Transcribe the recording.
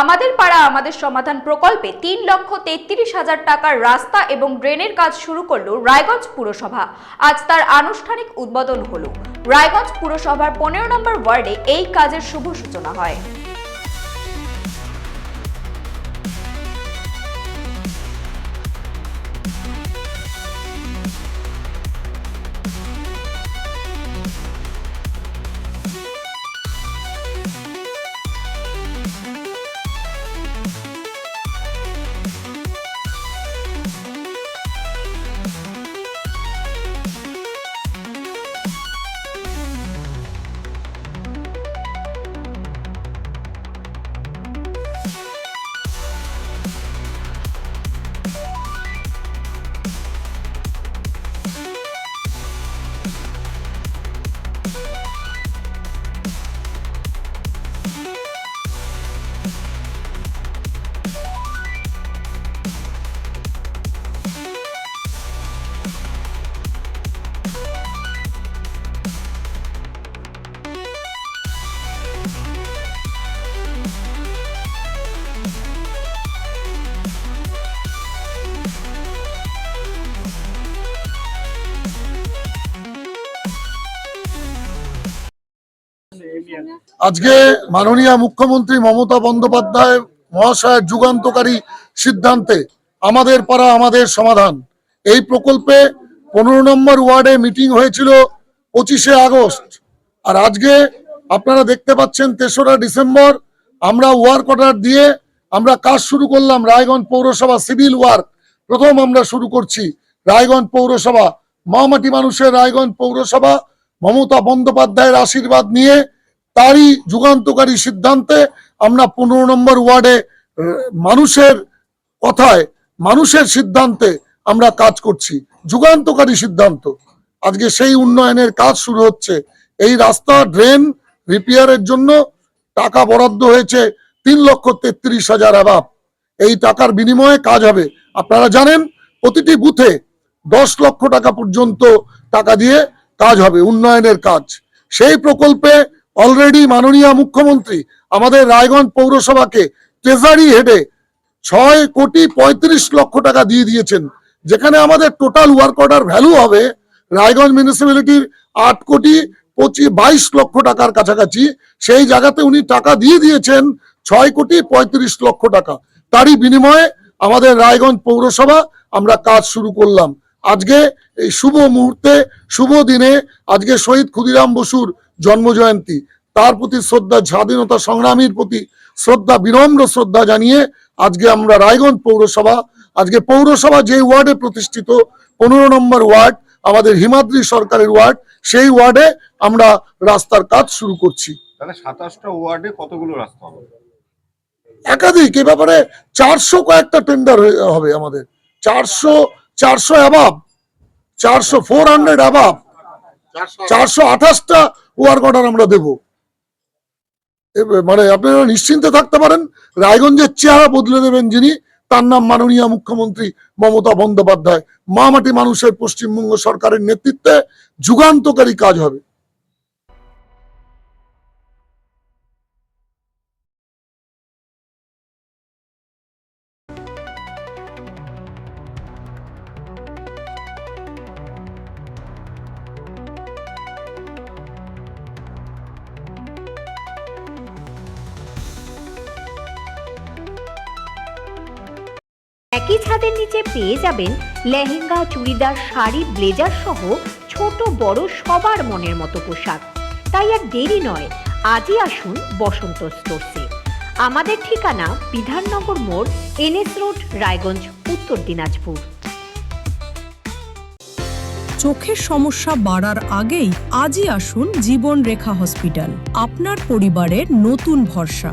আমাদের পাড়া, আমাদের সমাধান প্রকল্পে তিন লক্ষ তেত্রিশ হাজার টাকার রাস্তা এবং ড্রেনের কাজ শুরু করল রায়গঞ্জ পুরসভা। আজ তার আনুষ্ঠানিক উদ্বোধন হল। রায়গঞ্জ পুরসভার পনেরো নম্বর ওয়ার্ডে এই কাজের শুভ সূচনা হয়। আজকে মাননীয় মুখ্যমন্ত্রী মমতা বন্দ্যোপাধ্যায় মহাশয়ের যুগান্তকারী সিদ্ধান্তে আমাদের পাড়া আমাদের সমাধান। এই প্রকল্পে পনেরো নম্বর ওয়ার্ডে মিটিং হয়েছিল পঁচিশে আগস্ট। আর আজকে আপনারা দেখতে পাচ্ছেন তেসরা ডিসেম্বর, আমরা ওয়ার্ক অর্ডার দিয়ে আমরা কাজ শুরু করলাম রায়গঞ্জ পৌরসভা সিভিল ওয়ার্ক। প্রথম আমরা শুরু করছি রায়গঞ্জ পৌরসভা। মামাটি মানুষের রায়গঞ্জ পৌরসভা মমতা বন্দ্যোপাধ্যায়ের আশীর্বাদ নিয়ে তারই যুগান্তকারী সিদ্ধান্তে আমরা পনেরো নম্বর ওয়ার্ডে মানুষের কথায়, মানুষের সিদ্ধান্তে আমরা কাজ করছি। যুগান্তকারী সিদ্ধান্ত। আজকে সেই উন্নয়নের কাজ শুরু হচ্ছে। এই রাস্তা ড্রেন রিপেয়ারের জন্য টাকা বরাদ্দ হয়েছে তিন লক্ষ তেত্রিশ হাজার অ্যাবাব এই টাকার বিনিময়ে কাজ হবে। আপনারা জানেন, প্রতিটি বুথে দশ লক্ষ টাকা পর্যন্ত টাকা দিয়ে কাজ হবে, উন্নয়নের কাজ। সেই প্রকল্পে অলরেডি মাননীয় মুখ্যমন্ত্রী আমাদের রায়গঞ্জ পৌরসভাকে ট্রেজারি হেডে ছয় কোটি পঁয়ত্রিশ লক্ষ টাকা দিয়ে দিয়েছেন, যেখানে আমাদের টোটাল ওয়ার্ক অর্ডার ভ্যালু হবে রায়গঞ্জ মিউনিসিপ্যালিটির আট কোটি পঁচিশ বাইশ লক্ষ টাকার কাছাকাছি। সেই জায়গাতে উনি টাকা দিয়ে দিয়েছেন ছয় কোটি পঁয়ত্রিশ লক্ষ টাকা। তারই বিনিময়ে আমাদের রায়গঞ্জ পৌরসভা আমরা কাজ শুরু করলাম। আজকে এই শুভ মুহূর্তে শুভ দিনে আজকে শহীদ ক্ষুদিরাম বসুর জন্মজয়ন্তী। তার প্রতি শ্রদ্ধা স্বাধীনতা সংগ্রামীর প্রতি শ্রদ্ধা বিনম্র শ্রদ্ধা জানিয়ে আজকে আমরা রায়গঞ্জ পৌরসভা আজকে পৌরসভা যে ওয়ার্ডে প্রতিষ্ঠিত পনেরো নম্বর ওয়ার্ড আমাদের হিমাদ্রি সরকারের ওয়ার্ড সেই ওয়ার্ডে আমরা রাস্তার কাজ শুরু করছি। তাহলে সাতাশটা ওয়ার্ডে কতগুলো রাস্তা হবে? একাধিক এ ব্যাপারে চারশো কয়েকটা টেন্ডার হবে আমাদের। চারশো চারশো অ্যাবাব চারশো ফোর হান্ড্রেড অ্যাবাব চারশো আঠাশটা ওয়ার্ক অর্ডার আমরা দেব। মানে আপনারা নিশ্চিন্তে থাকতে পারেন রায়গঞ্জের চেহারা বদলে দেবেন যিনি তার নাম মাননীয় মুখ্যমন্ত্রী মমতা বন্দ্যোপাধ্যায়। মা মাটি মানুষের পশ্চিমবঙ্গ সরকারের নেতৃত্বে যুগান্তকারী কাজ হবে। একই ছাদের নিচে পেয়ে যাবেন লেহেঙ্গা, চুড়িদার, শাড়ি, ব্লেজার সহ ছোট বড় সবার মনের মতো পোশাক। তাই আর দেরি নয়, আজই আসুন বসন্ত স্টোরসে। আমাদের ঠিকানা বিধাননগর মোড়, এনএস রোড, রায়গঞ্জ, উত্তর দিনাজপুর। চোখের সমস্যা বাড়ার আগেই আজই আসুন জীবন রেখা হসপিটাল। আপনার পরিবারের নতুন ভরসা।